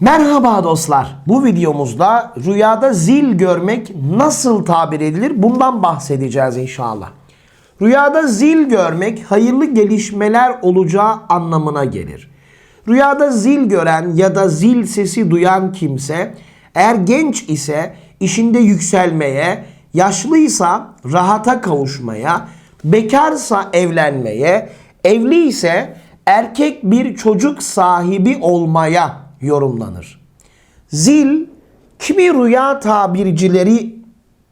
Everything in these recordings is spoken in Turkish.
Merhaba dostlar. Bu videomuzda rüyada zil görmek nasıl tabir edilir? Bundan bahsedeceğiz inşallah. Rüyada zil görmek hayırlı gelişmeler olacağı anlamına gelir. Rüyada zil gören ya da zil sesi duyan kimse eğer genç ise işinde yükselmeye, yaşlıysa rahata kavuşmaya, bekarsa evlenmeye, evli ise erkek bir çocuk sahibi olmaya yorumlanır. Zil kimi rüya tabircileri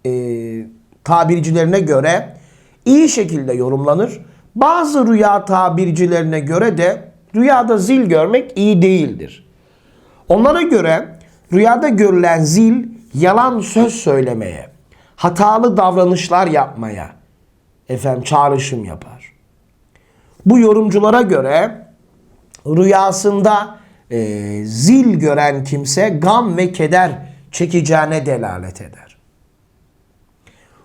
e, tabircilerine göre iyi şekilde yorumlanır. Bazı rüya tabircilerine göre de rüyada zil görmek iyi değildir. Onlara göre rüyada görülen zil yalan söz söylemeye, hatalı davranışlar yapmaya efendim çağrışım yapar. Bu yorumculara göre rüyasında e, zil gören kimse gam ve keder çekeceğine delalet eder.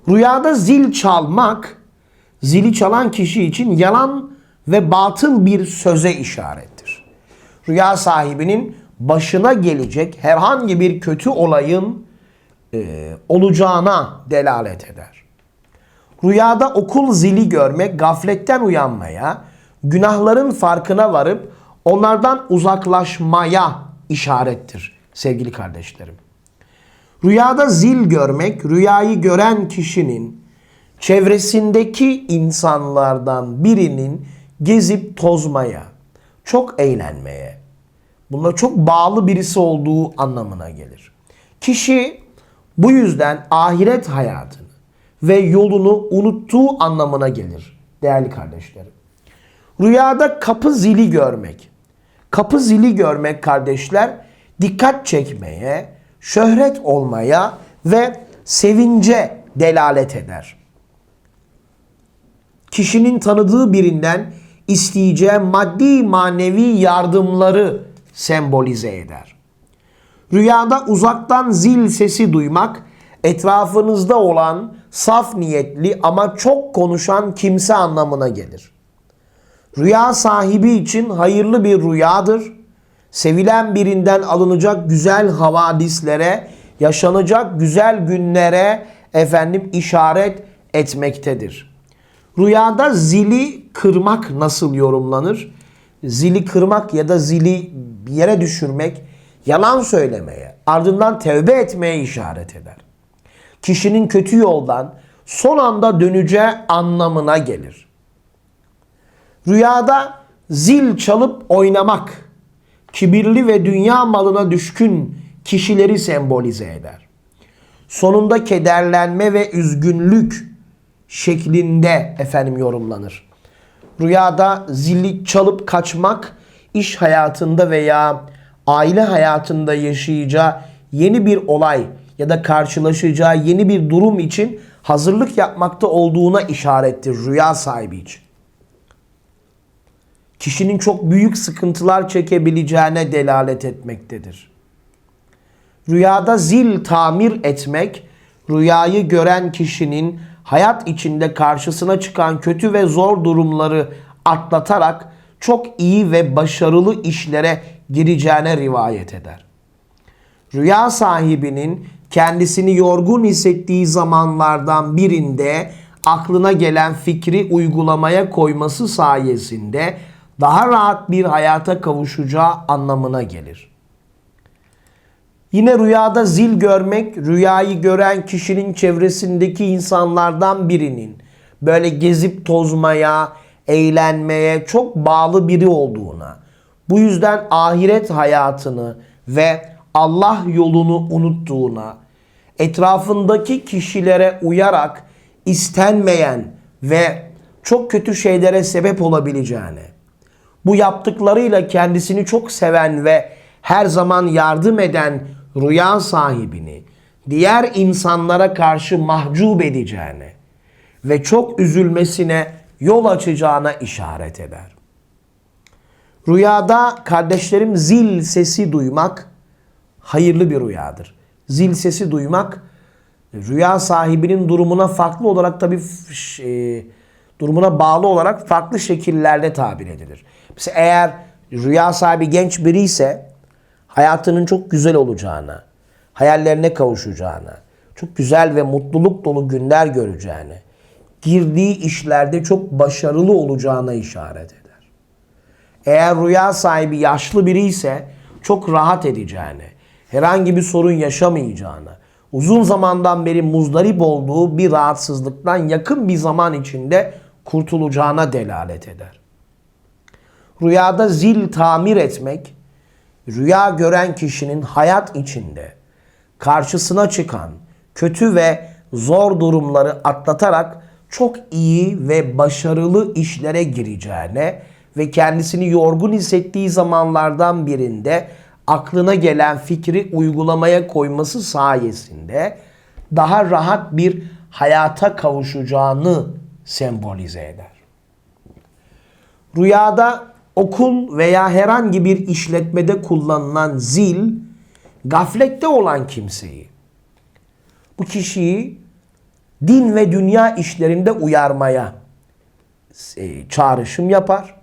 Rüyada zil çalmak, zili çalan kişi için yalan ve batıl bir söze işarettir. Rüya sahibinin başına gelecek herhangi bir kötü olayın e, olacağına delalet eder. Rüyada okul zili görmek gafletten uyanmaya, günahların farkına varıp onlardan uzaklaşmaya işarettir sevgili kardeşlerim. Rüyada zil görmek, rüyayı gören kişinin çevresindeki insanlardan birinin gezip tozmaya, çok eğlenmeye, buna çok bağlı birisi olduğu anlamına gelir. Kişi bu yüzden ahiret hayatını ve yolunu unuttuğu anlamına gelir değerli kardeşlerim. Rüyada kapı zili görmek. Kapı zili görmek kardeşler dikkat çekmeye, şöhret olmaya ve sevince delalet eder. Kişinin tanıdığı birinden isteyeceği maddi manevi yardımları sembolize eder. Rüyada uzaktan zil sesi duymak etrafınızda olan saf niyetli ama çok konuşan kimse anlamına gelir. Rüya sahibi için hayırlı bir rüyadır. Sevilen birinden alınacak güzel havadislere, yaşanacak güzel günlere efendim işaret etmektedir. Rüyada zili kırmak nasıl yorumlanır? Zili kırmak ya da zili bir yere düşürmek yalan söylemeye, ardından tevbe etmeye işaret eder. Kişinin kötü yoldan son anda döneceği anlamına gelir. Rüyada zil çalıp oynamak kibirli ve dünya malına düşkün kişileri sembolize eder. Sonunda kederlenme ve üzgünlük şeklinde efendim yorumlanır. Rüyada zili çalıp kaçmak iş hayatında veya aile hayatında yaşayacağı yeni bir olay ya da karşılaşacağı yeni bir durum için hazırlık yapmakta olduğuna işarettir rüya sahibi için kişinin çok büyük sıkıntılar çekebileceğine delalet etmektedir. Rüyada zil tamir etmek, rüyayı gören kişinin hayat içinde karşısına çıkan kötü ve zor durumları atlatarak çok iyi ve başarılı işlere gireceğine rivayet eder. Rüya sahibinin kendisini yorgun hissettiği zamanlardan birinde aklına gelen fikri uygulamaya koyması sayesinde daha rahat bir hayata kavuşacağı anlamına gelir. Yine rüyada zil görmek, rüyayı gören kişinin çevresindeki insanlardan birinin böyle gezip tozmaya, eğlenmeye çok bağlı biri olduğuna, bu yüzden ahiret hayatını ve Allah yolunu unuttuğuna, etrafındaki kişilere uyarak istenmeyen ve çok kötü şeylere sebep olabileceğine, bu yaptıklarıyla kendisini çok seven ve her zaman yardım eden rüya sahibini diğer insanlara karşı mahcup edeceğine ve çok üzülmesine yol açacağına işaret eder. Rüyada kardeşlerim zil sesi duymak hayırlı bir rüyadır. Zil sesi duymak rüya sahibinin durumuna farklı olarak tabi e, durumuna bağlı olarak farklı şekillerde tabir edilir. Mesela eğer rüya sahibi genç biri ise hayatının çok güzel olacağına, hayallerine kavuşacağına, çok güzel ve mutluluk dolu günler göreceğine, girdiği işlerde çok başarılı olacağına işaret eder. Eğer rüya sahibi yaşlı biri ise çok rahat edeceğine, herhangi bir sorun yaşamayacağına, uzun zamandan beri muzdarip olduğu bir rahatsızlıktan yakın bir zaman içinde kurtulacağına delalet eder. Rüyada zil tamir etmek, rüya gören kişinin hayat içinde karşısına çıkan kötü ve zor durumları atlatarak çok iyi ve başarılı işlere gireceğine ve kendisini yorgun hissettiği zamanlardan birinde aklına gelen fikri uygulamaya koyması sayesinde daha rahat bir hayata kavuşacağını sembolize eder. Rüyada okul veya herhangi bir işletmede kullanılan zil gaflette olan kimseyi bu kişiyi din ve dünya işlerinde uyarmaya e, çağrışım yapar.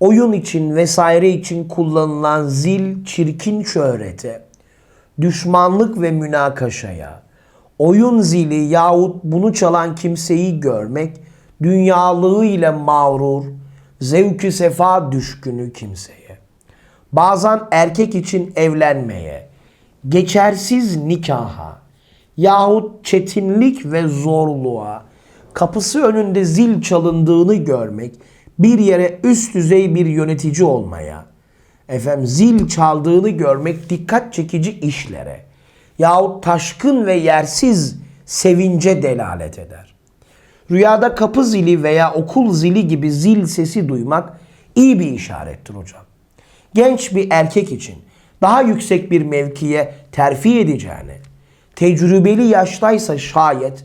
Oyun için vesaire için kullanılan zil çirkin şöhrete, düşmanlık ve münakaşaya, oyun zili yahut bunu çalan kimseyi görmek, dünyalığı ile mağrur, zevkü sefa düşkünü kimseye, bazen erkek için evlenmeye, geçersiz nikaha yahut çetinlik ve zorluğa, kapısı önünde zil çalındığını görmek, bir yere üst düzey bir yönetici olmaya, efendim zil çaldığını görmek dikkat çekici işlere yahut taşkın ve yersiz sevince delalet eder. Rüyada kapı zili veya okul zili gibi zil sesi duymak iyi bir işarettir hocam. Genç bir erkek için daha yüksek bir mevkiye terfi edeceğini, tecrübeli yaştaysa şayet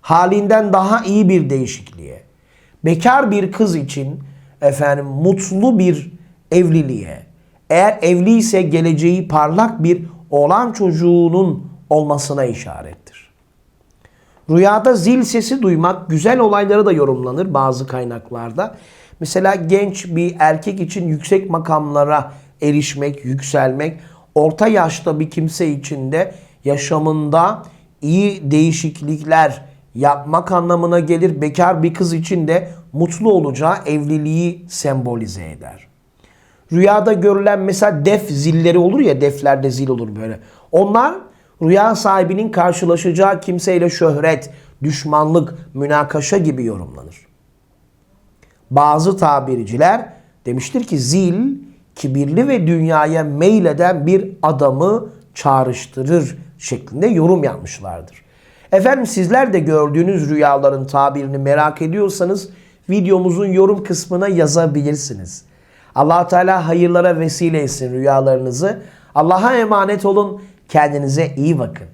halinden daha iyi bir değişikliğe, bekar bir kız için efendim mutlu bir evliliğe, eğer evliyse geleceği parlak bir oğlan çocuğunun olmasına işarettir. Rüyada zil sesi duymak güzel olaylara da yorumlanır bazı kaynaklarda. Mesela genç bir erkek için yüksek makamlara erişmek, yükselmek, orta yaşta bir kimse için de yaşamında iyi değişiklikler yapmak anlamına gelir. Bekar bir kız için de mutlu olacağı evliliği sembolize eder. Rüyada görülen mesela def zilleri olur ya deflerde zil olur böyle. Onlar rüya sahibinin karşılaşacağı kimseyle şöhret, düşmanlık, münakaşa gibi yorumlanır. Bazı tabirciler demiştir ki zil kibirli ve dünyaya meyleden bir adamı çağrıştırır şeklinde yorum yapmışlardır. Efendim sizler de gördüğünüz rüyaların tabirini merak ediyorsanız videomuzun yorum kısmına yazabilirsiniz. Allah Teala hayırlara vesile etsin rüyalarınızı. Allah'a emanet olun. Kendinize iyi bakın.